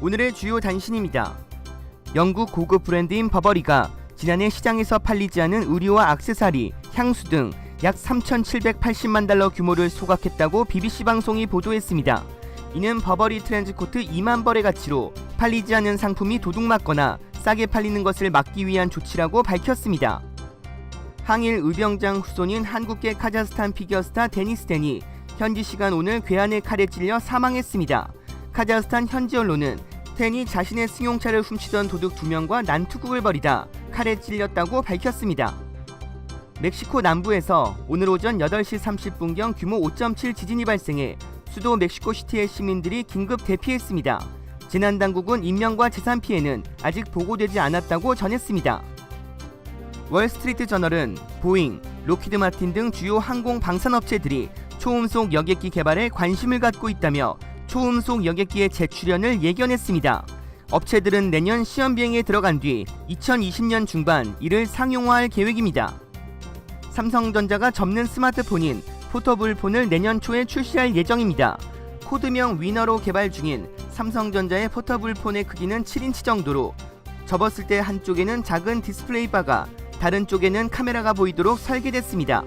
오늘의 주요 단신입니다. 영국 고급 브랜드인 버버리가 지난해 시장에서 팔리지 않은 의류와 악세사리, 향수 등 약 3,780만 달러 규모를 소각했다고 BBC 방송이 보도했습니다. 이는 버버리 트렌즈 코트 2만 벌의 가치로 팔리지 않은 상품이 도둑 맞거나 싸게 팔리는 것을 막기 위한 조치라고 밝혔습니다. 항일 의병장 후손인 한국계 카자흐스탄 피겨스타 데니스 덴이 현지 시간 오늘 괴한의 칼에 찔려 사망했습니다. 카자흐스탄 현지 언론은 덴이 자신의 승용차를 훔치던 도둑 두 명과 난투극을 벌이다 칼에 찔렸다고 밝혔습니다. 멕시코 남부에서 오늘 오전 8시 30분경 규모 5.7 지진이 발생해 수도 멕시코 시티의 시민들이 긴급 대피했습니다. 재난 당국은 인명과 재산 피해는 아직 보고되지 않았다고 전했습니다. 월스트리트 저널은 보잉, 로키드 마틴 등 주요 항공 방산업체들이 초음속 여객기 개발에 관심을 갖고 있다며 초음속 여객기의 재출연을 예견했습니다. 업체들은 내년 시험 비행에 들어간 뒤 2020년 중반 이를 상용화할 계획입니다. 삼성전자가 접는 스마트폰인 포터블 폰을 내년 초에 출시할 예정입니다. 코드명 위너로 개발 중인 삼성전자의 포터블 폰의 크기는 7인치 정도로 접었을 때 한쪽에는 작은 디스플레이 바가 다른 쪽에는 카메라가 보이도록 설계됐습니다.